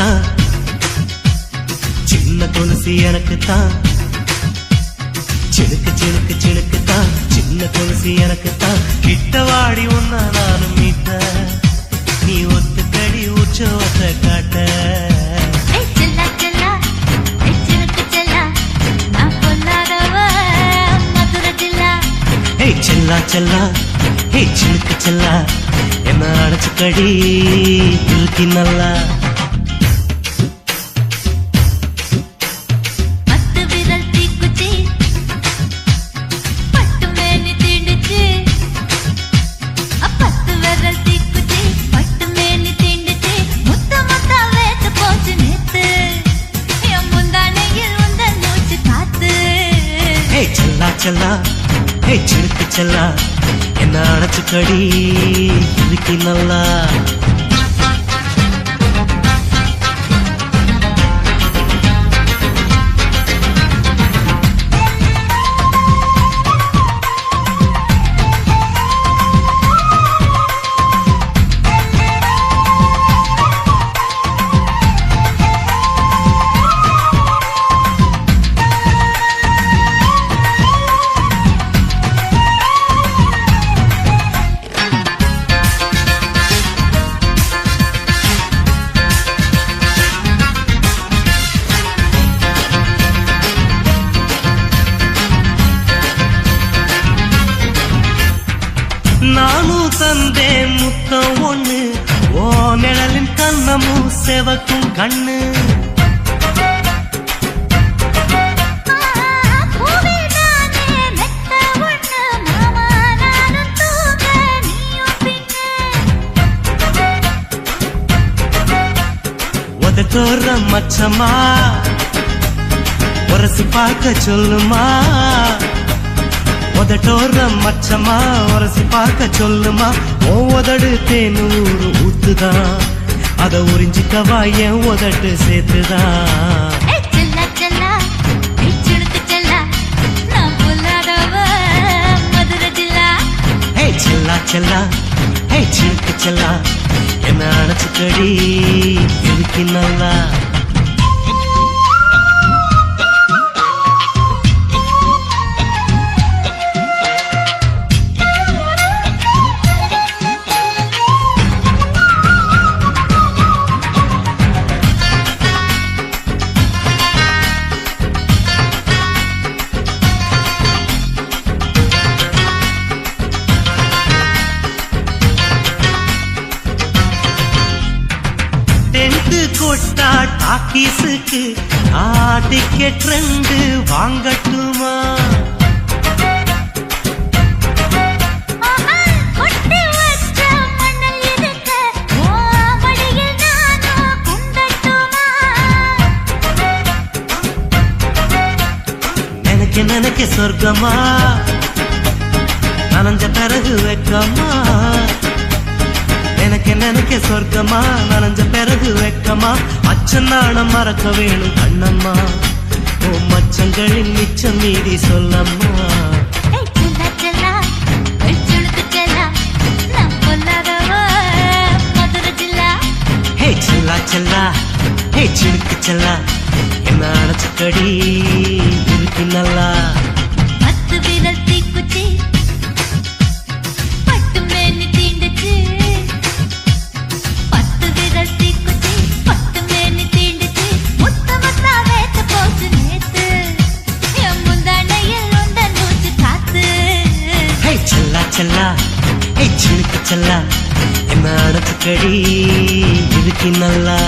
தான் சின்ன கொலுசு எனக்கு தான் சிணுக்கு சிணுக்கு சிணுக்கு தான் சின்ன கொலுசு எனக்கு தான் கிட்ட வாடி உன்ன நானும் மீட்ட. நீ ஒத்துக்கடி உற்சவத்தை காட்ட. செல்லா செல்லா. ஹே செல்லா. செல்லா. என்ன அடைச்சுக்கடி இழுக்கி நல்லா. சிணுக்கு செல்லா என்ன அடைச்சுக்கடி? நல்லா நானும் தந்தேன் முத்தம் ஒண்ணு. ஓ நிழலின் கண்ணமும் செவக்கும் கண்ணு. உதட்டோர மச்சமா உரசி பார்க்க சொல்லுமா. உதட்டோர மச்சமா உரசி பார்க்க சொல்லுமா? ஓ உதடு தேனூறு ஊத்துதான் அத உறிஞ்சிக்கவா என் உதட்டு சேர்த்துதான் செல்லா செல்லா ஹே சிலுக்கு செல்லா. என்ன அணைச்சுக்கடி இழுக்கி நல்லா? டாக்கீஸுக்கு ஆ டிக்கெட் ரெண்டு வாங்கட்டுமா நினைக்க நினைக்க சொர்க்கமா? நனைஞ்ச பிறகு வெக்கமா? எனக்கு நினைக்க சொர்க்கமா? நனைஞ்ச பிறகு வெக்கமா? அச்சம் நாணம் மறக்க வேணும் கண்ணம்மா. ஓ மச்சங்களின் மிச்சம் மீதி சொல்லம்மா. செல்லா செல்லா. ஹே சிடுக்கு செல்லா. என்ன அணைச்சுக்கடி இருக்கு நல்லா. செல்லா. செல்லா ஹே செல்லா. என்ன அணைச்சுக்கடி இதுக்கு நல்லா.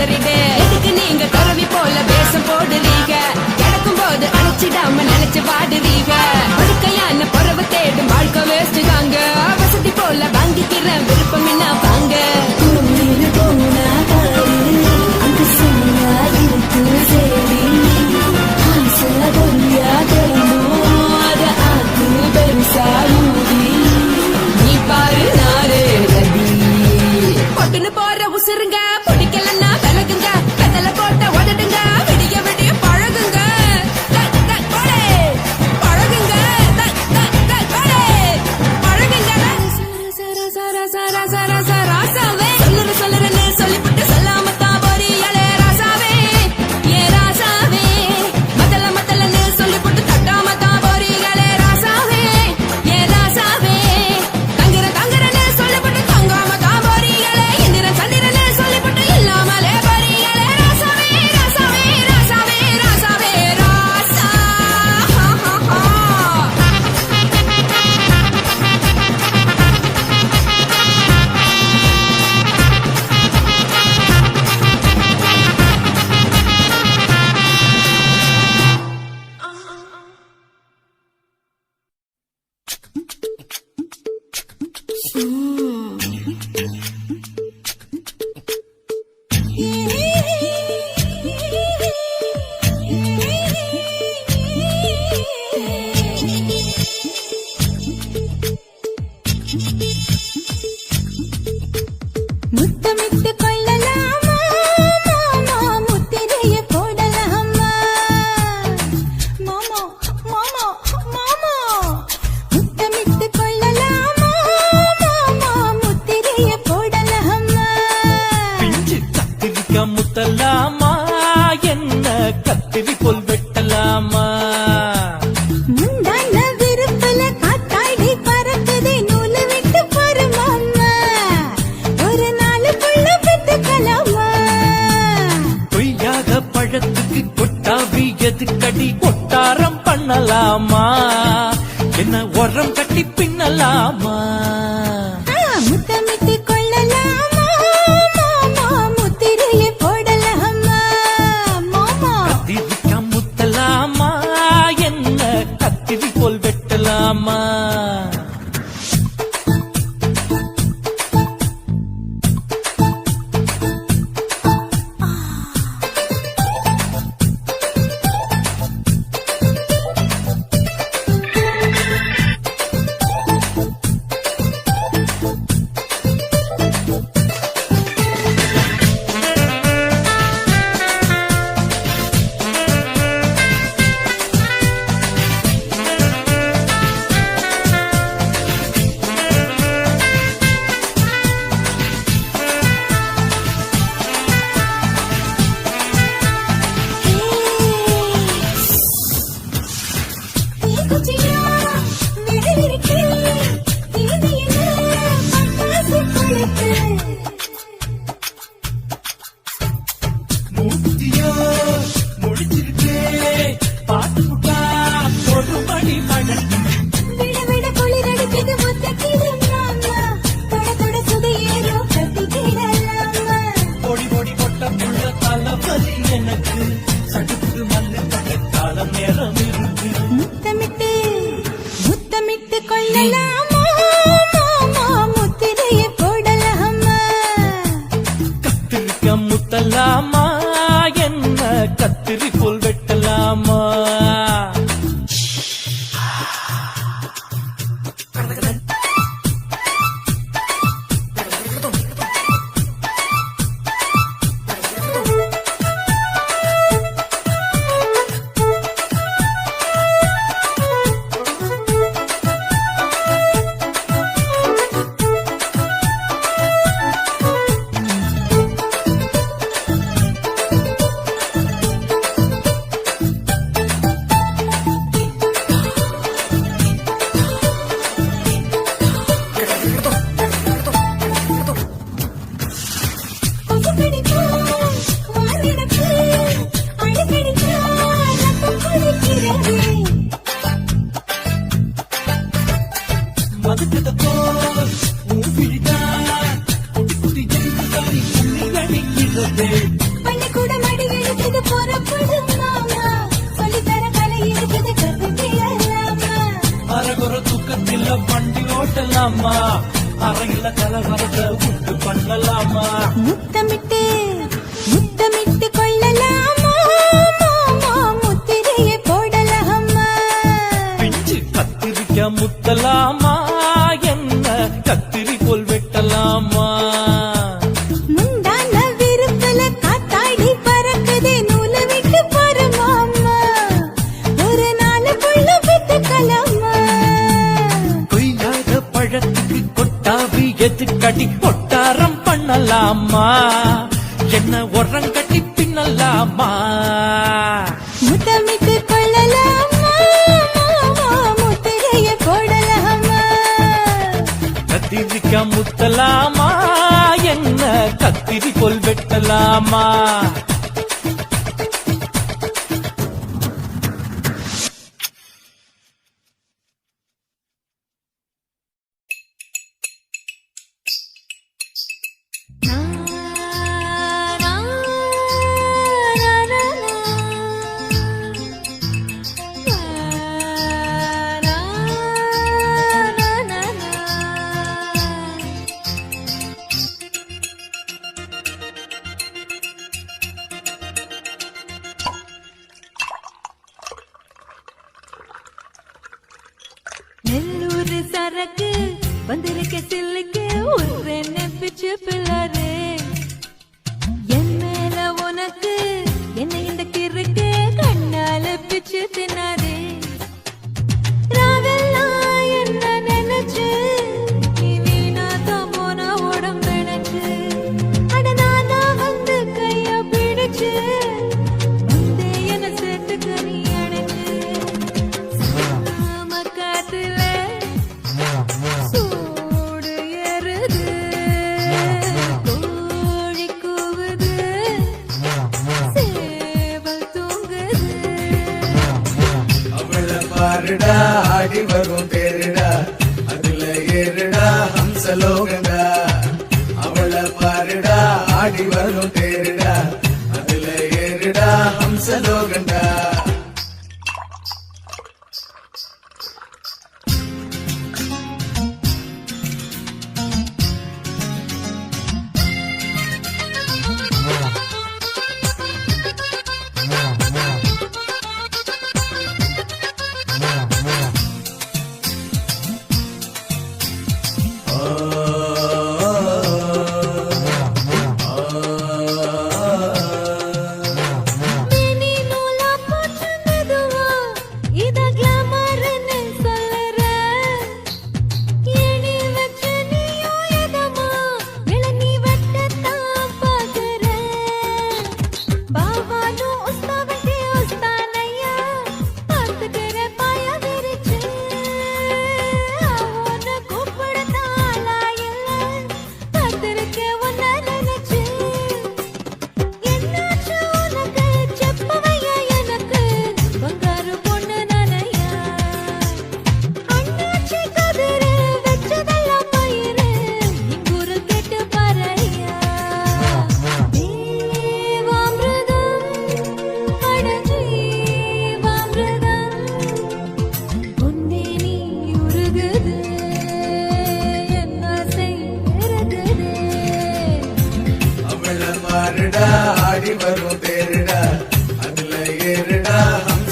கதறிடு எதுக்கு நீங்க கரவி போல பேசம் போடுறீங்க? கிடக்கும் போது அணைச்சிடாம நினைச்சு பாடுறீங்க. படுக்கையான பறவை தேடும் வாழ்க்கை வேஸ்ட் தாங்க. வசதி போல வாங்கிக்கிறேன் விருப்பம் என்ன வாங்க சிறுங்க பின்னலாமா beautiful. ముత్తల கத்திரிக்க முத்தலாமா என்ன கத்திரிக்கோல் வெட்டலாமா? சரக்கு வந்திருக்க சில்லுக்கு ஒரு பிச்சு பிள்ளரே. என் மேல உனக்கு என்ன இந்த கிறுக்கு கண்ணால பிச்சு தின ஏறுடா ஆடி வரும் பேருடா. அதுல ஏறுடா ஹம்சலோகடா அவளை பாருடா ஆடி வரும் பேருடா. அதுல ஏறுடா ஹம்சலோகண்டா.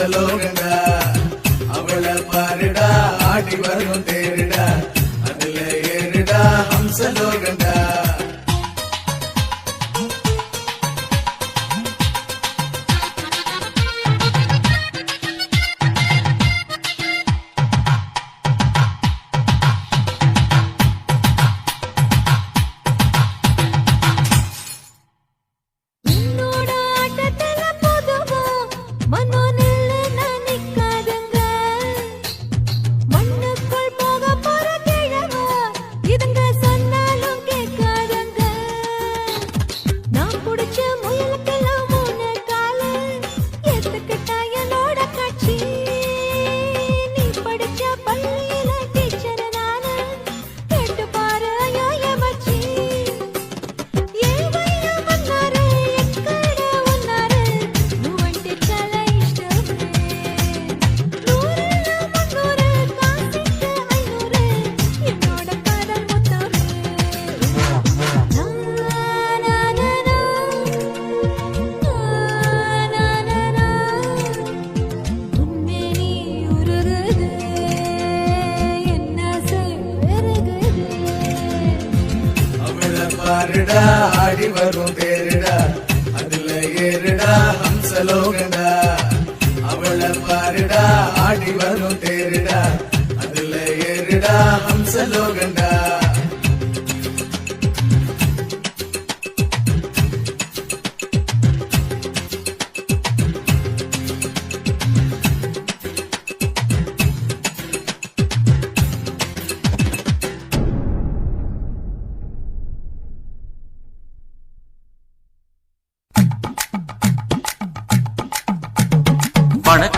சலோகங்க அவளை பாருடா ஆடி வரும் தேருடா. அதுல ஏறுடா ஹம்சலோகங்க பாருடா ஆடி வரும் தேருடா. அதுல ஏறுடா ஹம்சலோகண்டா. அவளை பாருடா ஆடி வரும் தேருடா. அதுல ஏறுடா ஹம்சலோகண்டா.